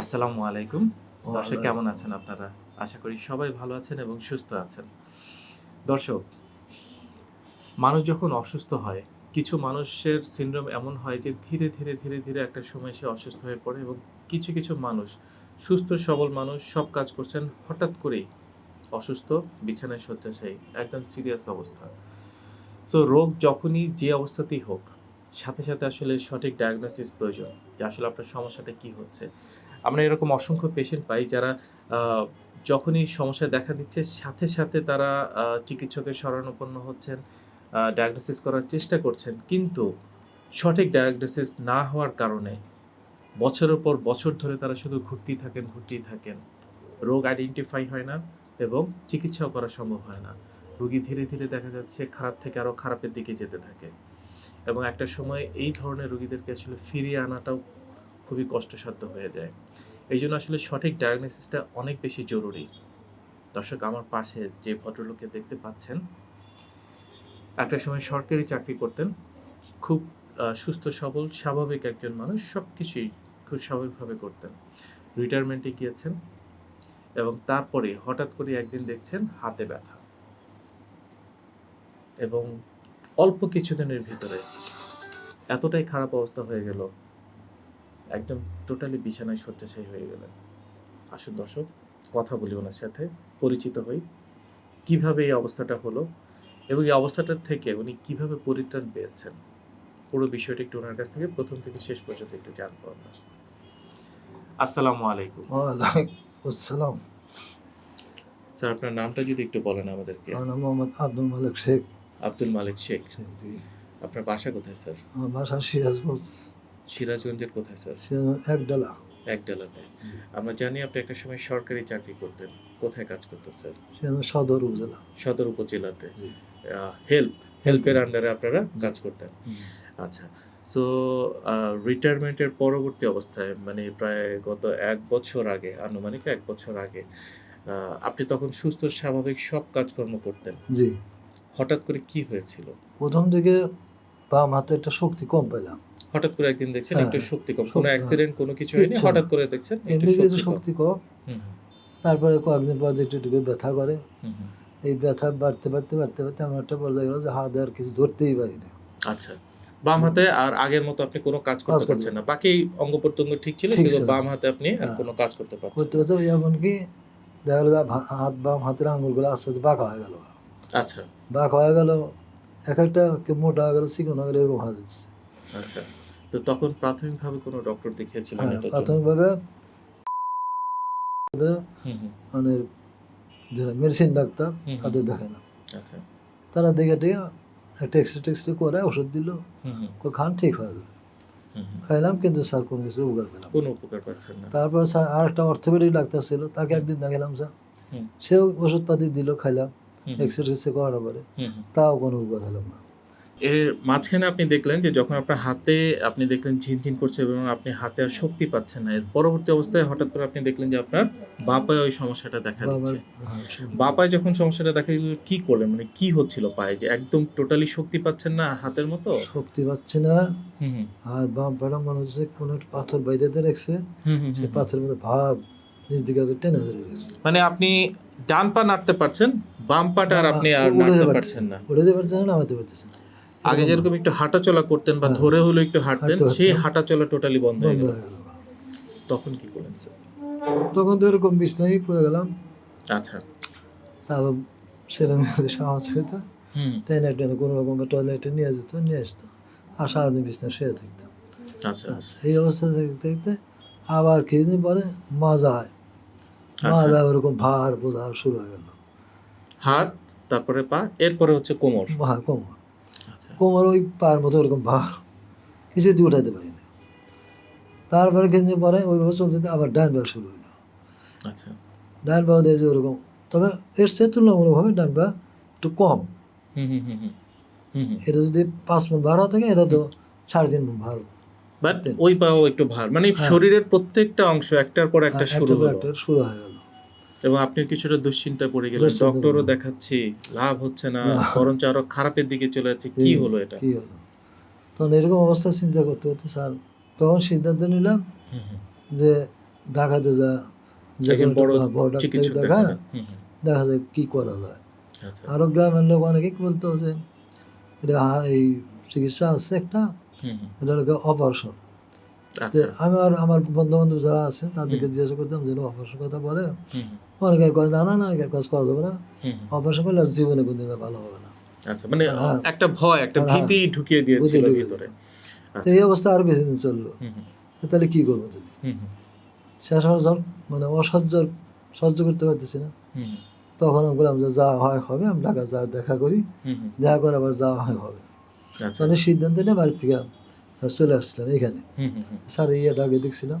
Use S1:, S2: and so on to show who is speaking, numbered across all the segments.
S1: আসসালামু আলাইকুম। দর্শক কেমন আছেন আপনারা? আশা করি সবাই ভালো আছেন এবং সুস্থ আছেন। দর্শক মানুষ যখন অসুস্থ হয় কিছু মানুষের সিনড্রোম এমন হয় যে ধীরে ধীরে ধীরে ধীরে একটা সময় সে অসুস্থ হয়ে পড়ে এবং কিছু কিছু মানুষ সুস্থ সবল মানুষ সব কাজ করছেন হঠাৎ করেই। অসুস্থ বিছানায় শয্যাশায়ী একদম সিরিয়াস অবস্থা। সো রোগ যখনই যে অবস্থাতেই হোক সাথে সাথে আসলে সঠিক ডায়াগনোসিস প্রয়োজন যে আসলে আপনার সমস্যাটা কি হচ্ছে। আমরা এরকম অসংখ্য পেশেন্ট পাই যারা যখনই সমস্যা দেখা দিচ্ছে, সাথে সাথে তারা চিকিৎসকের শরণাপন্ন হচ্ছেন ডায়াগনোসিস করার চেষ্টা করছেন। কিন্তু সঠিক ডায়াগনোসিস না হওয়ার কারণে বছরের পর বছর ধরে তারা শুধু ঘুরতেই থাকেন ঘুরতেই থাকেন। রোগ আইডেন্টিফাই হয় না এবং চিকিৎসাও করা সম্ভব হয় না। রোগী ধীরে ধীরে দেখা যাচ্ছে খারাপ থেকে আরও খারাপের দিকে যেতে থাকে। এবং একটা সময় এই ধরনের রোগীদেরকে আসলে ফিরিয়ে আনাটাও খুবই কষ্টসাধ্য হয়ে যায়। এই জন্য আসলে সঠিক ডায়াগনোসিসটা অনেক বেশি জরুরি। দর্শক, আমার পাশে যে ভদ্রলোককে দেখতে পাচ্ছেন, একটা সময় সরকারি চাকরি করতেন। খুব সুস্থ, সবল, স্বাভাবিক একজন মানুষ সব কিছুই খুব স্বাভাবিকভাবে করতেন। রিটায়ারমেন্টে গিয়েছেন এবং তারপরে হঠাৎ করে একদিন দেখছেন হাতে ব্যথা। এবং অল্প কিছুদিনের ভিতরে এতটাই খারাপ অবস্থা হয়ে গেল একদম টোটালি বিছানায় শয্যাশায়ী হয়ে গেলেন। আসুন দর্শক কথা বলি ওনার সাথে পরিচিত হই। কীভাবে এই অবস্থাটা হলো এবং এই অবস্থাটার থেকে উনি কীভাবে পরিত্রাণ পেয়েছেন? পুরো বিষয়টা একটু ওনার কাছ থেকে প্রথম থেকে শেষ পর্যন্ত একটু জানব আমরা। আসসালামু আলাইকুম।
S2: ওয়ালাইকুম আসসালাম
S1: স্যার আপনার নামটা যদি একটু বলেন আমাদেরকে।
S2: আমার নাম মোহাম্মদ আব্দুল মালিক শেখ।
S1: আব্দুল মালিক শেখ। আপনার বাসা কোথায় স্যার?
S2: আমার বাসা সিরাজগঞ্জ।
S1: সিরাজগঞ্জের কোথায় স্যার
S2: একডালা।
S1: একডালাতে। আমরা জানি আপনি একটা সময় সরকারি চাকরি করতেন। কোথায় কাজ করতেন স্যার
S2: সদর উপজেলা।
S1: সদর উপজেলাতে। হেল্প হেল্পের আন্ডারে আপনারা কাজ করতেন। আচ্ছা সো রিটায়ারমেন্টের পরবর্তী অবস্থায় মানে প্রায় গত এক বছর আগে আনুমানিক এক বছর আগে আপনি তখন সুস্থ স্বাভাবিক সব কাজকর্ম করতেন।
S2: জি।
S1: হঠাৎ করে কি হয়েছিল?
S2: প্রথম দিকে বাম হাতে একটা শক্তি কম পেলাম
S1: হঠাৎ করে একদিন দেখছেন
S2: হ্যাঁ,
S1: একটু শক্তি কম। কোনো
S2: হ্যাঁ।
S1: অ্যাক্সিডেন্ট কোনো কিছু হয়নি হঠাৎ করে দেখছেন একটু শক্তি কম।
S2: তারপরে কয়েকদিন পর একটু একটু ব্যথা করে। এই ব্যথা বাড়তে বাড়তে বাড়তে বাড়তে আমার একটা পর্যায়ে গেল যে হাত আর কিছু ধরতেই পারি না।
S1: আচ্ছা বাম হাতে আর আগের মতো আপনি কোনো কাজ করতে পারছেন না। বাকি অঙ্গ প্রত্যঙ্গ ঠিক ছিল। শুধু বাম হাতে আপনি আর
S2: হ্যাঁ।
S1: কোনো কাজ করতে পারছেন
S2: করতে ওই এমনকি দেখা গেলো হাত বাম হাতের আঙুলগুলো আস্তে আস্তে বাঁকা হয়ে গেল।
S1: আচ্ছা।
S2: বাঁকা হয়ে গেল এক একটা মোটা হয়ে গেল চিকন হয়ে গেল এরকম হয়ে যাচ্ছে।
S1: আচ্ছা। তো তখন প্রাথমিকভাবে কোনো ডক্টর দেখিয়েছিলেন
S2: হ্যাঁ,
S1: জন্য?
S2: প্রাথমিকভাবে
S1: হুম, হুম,
S2: মানে মেডিসিন ডাক্তার তাদের দেখে না।
S1: আচ্ছা।
S2: তারা দেখে টেকে একটা এক্সরে টেক্সরে করে ওষুধ দিল।
S1: হুম, হুম,
S2: কো খান ঠিক হয়ে যাবে। খাইলাম কিন্তু স্যার কোনো কিছু উপকার পেলাম
S1: কোনো উপকার পাচ্ছেন না।
S2: তারপর স্যার আর একটা অর্থোপেডিক ডাক্তার ছিল তাকে একদিন দেখালাম স্যার। সেও ওষুধপাতি দিল খাইলাম
S1: হুম, হুম,
S2: এক্সরে টেক্সরে করানোর পরে। তাও কোনো উপকার হলাম না।
S1: এর মাঝখানে আপনি দেখলেন যে যখন আপনার হাতে আপনি দেখলেন ঝিনঝিন করছে এবং আপনি হাতে আর শক্তি পাচ্ছেন না এর পরবর্তী অবস্থায় হঠাৎ করে আপনি দেখলেন যে আপনার বাপায় ওই সমস্যাটা দেখা দিচ্ছে।
S2: হ্যাঁ,
S1: বাপায় যখন সমস্যাটা দেখা দিল কি করলেন? মানে কি হচ্ছিল পায়ে? যে একদম টোটালি শক্তি পাচ্ছেন না হাতের মতো?
S2: শক্তি পাচ্ছি না। আর বাম পাড়া মনে হচ্ছে কোনো একটা পাথর বাইরে রেখেছে।
S1: হুম হুম,
S2: সেই পাথরের মধ্যে ভাব
S1: মানে আপনি ডান পা নাড়তে পারছেন বাম পাটা আর আপনি আর নাড়তে পারছেন না।
S2: উড়ে পারছে না নামাতে পারতেছে না।
S1: আগে যেরকম একটু হাঁটাচলা করতেন বা
S2: হ্যাঁ।
S1: ধরে হলো একটু হাঁটতেন
S2: হাঁটতে
S1: সেই
S2: হাঁটতে।
S1: হাঁটাচলা টোটালি বন্ধ হয়ে গেল। তখন কি করলেন স্যার
S2: তখন তো এরকম বিছনায় পড়ে গেলাম।
S1: আচ্ছা।
S2: তারপর ছেলে মেয়েদের সাহস হইতো।
S1: হুম।
S2: টেনে টেনে কোনো রকম টয়লেটে নিয়ে যেত নিয়ে আসতো। আর সারাদিন বিছনা শুয়ে থাকতাম।
S1: আচ্ছা।
S2: আচ্ছা এই অবস্থা দেখতে দেখতে আবার কিছুদিন পরে মজা হয়। মজা ওরকম ভার বোঝা শুরু হয়ে গেল।
S1: হাত তারপরে পা এরপরে হচ্ছে কোমর।
S2: হ্যাঁ কোমর।
S1: আচ্ছা
S2: কোমর ওই পায়ের মতো ওরকম ভার কিছু দিয়ে উঠাইতে পারি না। তারপরে কিছুদিন পরে ওইভাবে চলতে আবার ডান পা শুরু হলো
S1: আচ্ছা।
S2: ডান পা দিয়ে যে ওরকম তবে এর সে তুলনামূলকভাবে ডান পা একটু কম।
S1: হুম হুম হুম হুম হুম হুম।
S2: এটা যদি পাঁচ মন ভার থাকে এটা তো সাড়ে তিন মন ভার।
S1: বাট ওই পাও একটু ভার মানে
S2: হ্যাঁ।
S1: শরীরের প্রত্যেকটা অংশ একটার পর একটা
S2: হ্যাঁ,
S1: শুরু
S2: একটা শুরু হয়ে গেল।
S1: এবং আপনি কিছুটা দুশ্চিন্তা পড়ে গেলেন। ডক্টরও দেখাচ্ছি লাভ হচ্ছে না। বরঞ্চ আরও খারাপের দিকে চলে যাচ্ছে। কি হলো এটা?
S2: কি হলো? তখন এরকম অবস্থা চিন্তা করতে করতে স্যার তখন সিদ্ধান্ত নিলাম যে দেখাতে যা যে
S1: বড়
S2: ডাক্তার দেখা। দেখা যায় কি করা যায়।
S1: আচ্ছা।
S2: আরও গ্রামের লোক অনেকেই বলতো যে এটা এই চিকিৎসা আছে একটা। এটা অপারেশন
S1: আচ্ছা।
S2: আমি আর আমার বন্ধু বান্ধব যারা আছে তাদেরকে জিজ্ঞাসা করতাম যে অপারেশন কথা বলে? অনেকে কয় না না না কাজ করা যাবে না। অপারেশন করলে আর জীবনে কোনদিন ভালো হবে না।
S1: আচ্ছা মানে
S2: হ্যাঁ।
S1: একটা ভয় একটা
S2: হ্যাঁ।
S1: ভীতি ঢুকিয়ে দিয়েছিল ভিতরে।
S2: তো এই অবস্থা আরও চলল। তাহলে কি করব তুমি শেষ যখন মানে অসহ্য সহ্য করতে পারতেছি না। তখন আমি বললাম যে যা হয় হবে আমি ঢাকা যা দেখা করি। দেখা করে আবার যা হয় হবে।
S1: আচ্ছা।
S2: তাহলে সিদ্ধান্ত নিয়ে বাড়ির থেকে চলে আসছিলাম এখানে স্যার ইয়ে ডাকে দেখছিলাম।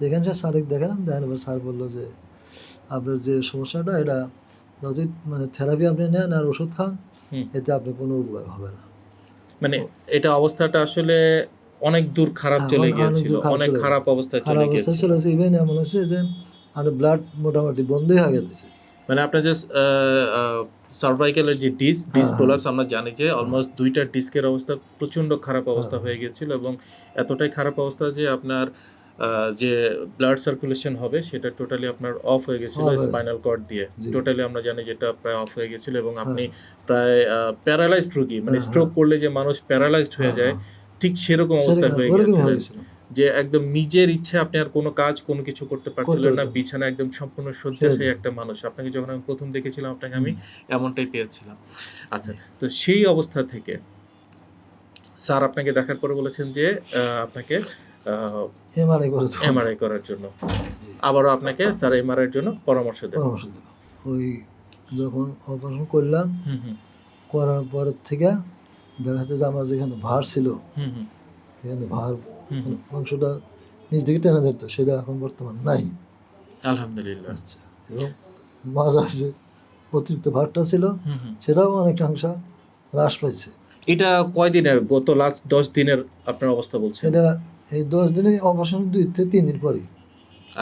S2: যেখানে স্যার স্যারকে দেখালাম দেখানোর পর স্যার বলল যে আপনার যে সমস্যাটা এটা যতই মানে থেরাপি আপনি নেন আর ওষুধ খান এতে আপনি কোনো উপকার হবে না
S1: মানে এটা অবস্থাটা আসলে অনেক দূর খারাপ চলে
S2: অনেক
S1: গিয়েছিল
S2: খারাপ
S1: অনেক
S2: চলে
S1: খারাপ অবস্থায়
S2: খারাপ
S1: চলে
S2: অবস্থায়
S1: গিয়েছিল
S2: চলে ইভেন এমন হচ্ছে যে আমার ব্লাড মোটামুটি বন্ধই হয়ে গেছে
S1: মানে আপনার যে সার্ভাইকেলের যে ডিস্ক ডিস্ক
S2: হ্যাঁ,
S1: প্রোলাপস আমরা জানি যে অলমোস্ট দুইটা ডিস্কের অবস্থা প্রচণ্ড খারাপ অবস্থা
S2: হ্যাঁ।
S1: হয়ে গিয়েছিল এবং এতটাই খারাপ অবস্থা যে আপনার যে ব্লাড সার্কুলেশন হবে সেটা টোটালি আপনার অফ হয়ে গেছিল স্পাইনাল কর্ড দিয়ে। টোটালি আমরা জানি যেটা প্রায় অফ হয়ে গেছিল এবং আপনি
S2: হ্যাঁ।
S1: প্রায় প্যারালাইজড রোগী মানে
S2: হ্যাঁ,
S1: স্ট্রোক করলে যে মানুষ প্যারালাইজড হয়ে যায় ঠিক সেরকম হয়ে
S2: ওরকম হয়ে গেছিল
S1: যে একদম নিজের ইচ্ছে আপনি আর কোনো কাজ কোনো কিছু করতে পারছিলেন না বিছানা একদম সম্পূর্ণ শয্যাশায়ী। একটা মানুষ। আপনাকে যখন আমি প্রথম দেখেছিলাম আপনাকে আমি এমনটাই পেয়েছিলাম। আচ্ছা তো সেই অবস্থা থেকে স্যার আপনাকে দেখার পরে বলেছেন যে আপনাকে
S2: এমআরআই করে তো
S1: এমআরআই করার জন্য। আবারও আপনাকে স্যার এমআরআই এর জন্য পরামর্শ দেন।
S2: পরামর্শ দিল ওই যখন অপারেশন করলাম করার পরের থেকে দেখা যাচ্ছে যে আমার যেখানে ভার ছিল
S1: হুম হুম।
S2: সেখানে ভার মাংসটা নিজ দিকে টেনে ধরতো সেটা এখন বর্তমান নাই।
S1: আলহামদুলিল্লাহ।
S2: আচ্ছা এবং মাজা যে অতিরিক্ত ভারটা ছিল। সেটাও অনেকটা অংশ হ্রাস পাইছে।
S1: এটা কয়দিনের গত লাস্ট দশ দিনের আপনার অবস্থা বলছেন?
S2: সেটা এই দশ দিনে অপারেশন দুই থেকে তিন দিন পরেই।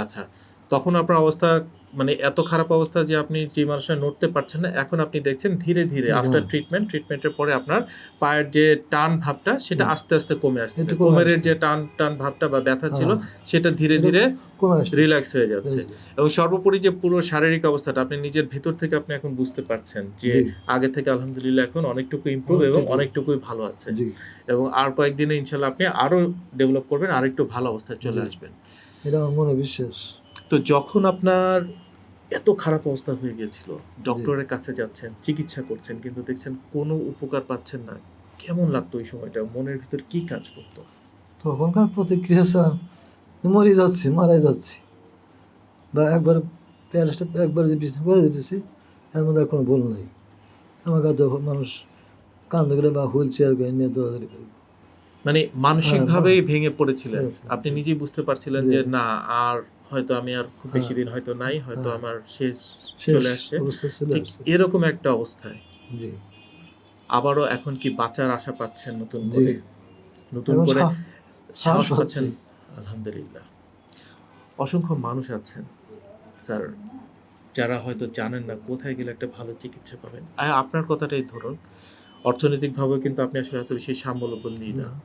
S1: আচ্ছা তখন আপনার অবস্থা মানে এত খারাপ অবস্থা যে আপনি যে মানুষটা নড়তে পারছেন না এখন আপনি দেখছেন ধীরে ধীরে আফটার ট্রিটমেন্ট ট্রিটমেন্টের পরে আপনার পায়ের যে টান ভাবটা সেটা আস্তে আস্তে কমে আসছে। কোমরের যে টান টান ভাবটা বা ব্যথা ছিল
S2: হ্যাঁ,
S1: সেটা ধীরে ধীরে রিল্যাক্স হয়ে যাচ্ছে। এবং সর্বোপরি যে পুরো শারীরিক অবস্থাটা আপনি নিজের ভিতর থেকে আপনি এখন বুঝতে পারছেন যে আগে থেকে আলহামদুলিল্লাহ এখন অনেকটুকু ইমপ্রুভ এবং অনেকটুকুই। ভালো আছে। এবং আর কয়েকদিনে ইনশাল্লাহ আপনি আরও ডেভেলপ করবেন আরেকটু ভালো অবস্থায় চলে আসবেন।
S2: এটা আমার মনে বিশ্বাস।
S1: তো যখন আপনার এত খারাপ অবস্থা হয়ে গিয়েছিল। ডক্টরের কাছে যাচ্ছেন চিকিৎসা করছেন কিন্তু দেখছেন কোনো উপকার পাচ্ছেন না। কেমন লাগতো ওই সময়টা? মনের ভিতর কি কাজ করতো?
S2: তখনকার প্রতিক্রিয়া স্যার মরে যাচ্ছি মারা যাচ্ছি। বা একবার প্যারেসটা একবার যে বিছনা করে দিতেছি এর মধ্যে আর কোনো ভুল নাই। আমাকে কাছে মানুষ কান্দে গেলে বা হুইল চেয়ার করে নিয়ে দৌড়াদৌড়ি করব।
S1: মানে মানসিকভাবেই ভেঙে পড়েছিলেন। আপনি নিজেই বুঝতে পারছিলেন যে না আর হয়তো আমি আর খুব বেশি
S2: হ্যাঁ।
S1: দিন হয়তো নাই হয়তো
S2: হ্যাঁ।
S1: আমার শেষ চলে আসছে। ঠিক এরকম একটা অবস্থায়।
S2: জি।
S1: আবারও এখন কি বাঁচার আশা পাচ্ছেন নতুন করে? নতুন করে সাহস পাচ্ছেন? আলহামদুলিল্লাহ। অসংখ্য মানুষ আছেন স্যার যারা হয়তো জানেন না কোথায় গেলে একটা ভালো চিকিৎসা পাবেন। আপনার কথাটাই ধরুন। অর্থনৈতিকভাবেও কিন্তু আপনি আসলে এত বেশি স্বাবলম্বী না।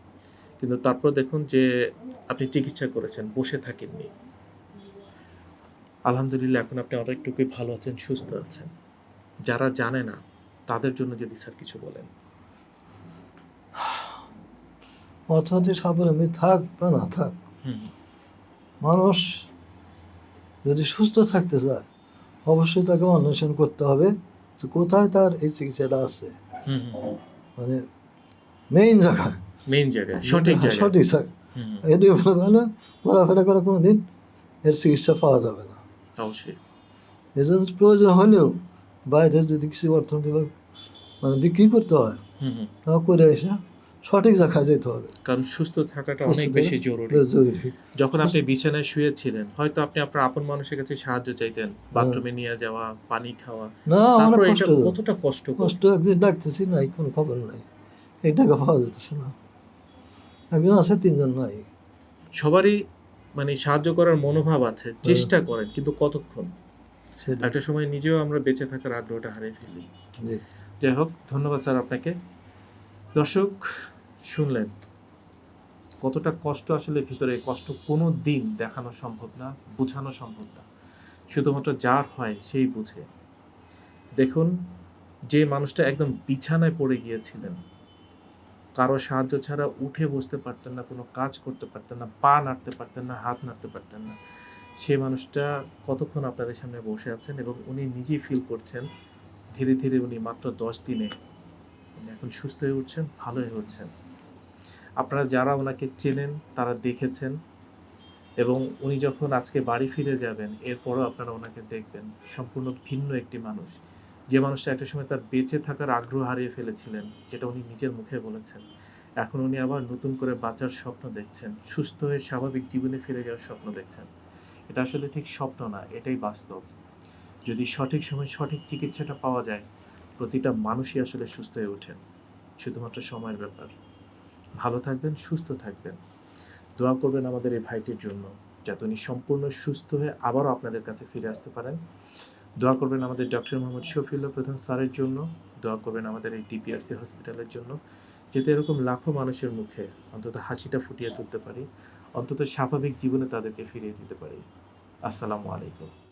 S1: কিন্তু তারপর দেখুন যে আপনি চিকিৎসা করেছেন বসে থাকেননি। আলহামদুলিল্লাহ এখন আপনি অনেকটুকুই ভালো আছেন সুস্থ আছেন। যারা জানে না তাদের জন্য যদি স্যার কিছু বলেন।
S2: অর্থনৈতিক স্বাবলম্বী থাক বা না থাক মানুষ যদি সুস্থ থাকতে চায় অবশ্যই তাকে অন্বেষণ করতে হবে যে কোথায় তার এই চিকিৎসাটা আছে। মানে মেইন জায়গায়।
S1: মেইন জায়গায় সঠিক
S2: হ্যাঁ, সঠিক এটি ঘোরাফেরা করে কোনো দিন এর চিকিৎসা পাওয়া যাবে না।
S1: অবশ্যই
S2: এই জন্য প্রয়োজন হলেও বাইরে যদি কিছু অর্থনৈতিক মানে বিক্রি করতে হয় তা করে এসে সঠিক জায়গায় যেতে হবে।
S1: কারণ সুস্থ থাকাটা অনেক বেশি জরুরি।
S2: জরুরি।
S1: যখন আপনি বিছানায় শুয়েছিলেন হয়তো আপনি আপনার আপন মানুষের কাছে সাহায্য চাইতেন বাথরুমে নিয়ে যাওয়া পানি খাওয়া।
S2: না
S1: তারপর
S2: কষ্ট
S1: কতটা কষ্ট
S2: কষ্ট একদিন ডাকতেছি নাই কোনো খবর নাই। এই টাকা পাওয়া যেতেছে না। একজন আছে তিনজন নাই।
S1: সবারই মানে সাহায্য করার মনোভাব আছে চেষ্টা করেন কিন্তু কতক্ষণ? একটা সময় নিজেও আমরা বেঁচে থাকার আগ্রহটা হারিয়ে ফেলি। যাই হোক ধন্যবাদ স্যার আপনাকে। দর্শক শুনলেন কতটা কষ্ট আসলে ভিতরে কষ্ট কোনো দিন দেখানো সম্ভব না বোঝানো সম্ভব না। শুধুমাত্র যার হয় সেই বুঝে। দেখুন যে মানুষটা একদম বিছানায় পড়ে গিয়েছিলেন কারও সাহায্য ছাড়া উঠে বসতে পারতেন না, কোনো কাজ করতে পারতেন না, পা নাড়তে পারতেন না, হাত নাড়তে পারতেন না। সেই মানুষটা কতক্ষণ আপনাদের সামনে বসে আছেন এবং উনি নিজেই ফিল করছেন, ধীরে ধীরে উনি মাত্র দশ দিনে উনি এখন সুস্থ হয়ে উঠছেন, ভালো হয়ে উঠছেন। আপনারা যারা ওনাকে চেনেন, তারা দেখেছেন এবং উনি যখন আজকে বাড়ি ফিরে যাবেন, এরপরও আপনারা ওনাকে দেখবেন। সম্পূর্ণ ভিন্ন একটি মানুষ। যে মানুষটা একটা সময় তার বেঁচে থাকার আগ্রহ হারিয়ে ফেলেছিলেন, যেটা উনি নিজের মুখে বলেছেন। এখন উনি আবার নতুন করে বাঁচার স্বপ্ন দেখছেন, সুস্থ হয়ে স্বাভাবিক জীবনে ফিরে যাওয়ার স্বপ্ন দেখছেন। এটা আসলে ঠিক স্বপ্ন না, এটাই বাস্তব। যদি সঠিক সময় সঠিক চিকিৎসাটা পাওয়া যায়, প্রতিটা মানুষই আসলে সুস্থ হয়ে ওঠেন। শুধুমাত্র সময়ের ব্যাপার। ভালো থাকবেন, সুস্থ থাকবেন। দোয়া করবেন আমাদের এই ভাইটির জন্য, যাতে উনি সম্পূর্ণ সুস্থ হয়ে আবারও আপনাদের কাছে ফিরে আসতে পারেন। দোয়া করবেন আমাদের ডক্টর মোহাম্মদ শফিউল্লাহ প্রধান স্যারের জন্য, দোয়া করবেন আমাদের এই ডিপিআরসি হসপিটালের জন্য, যাতে এরকম লাখো মানুষের মুখে অন্তত হাসিটা ফুটিয়ে তুলতে পারি, অন্তত স্বাভাবিক জীবনে তাদেরকে ফিরিয়ে দিতে পারি। আসসালামু আলাইকুম।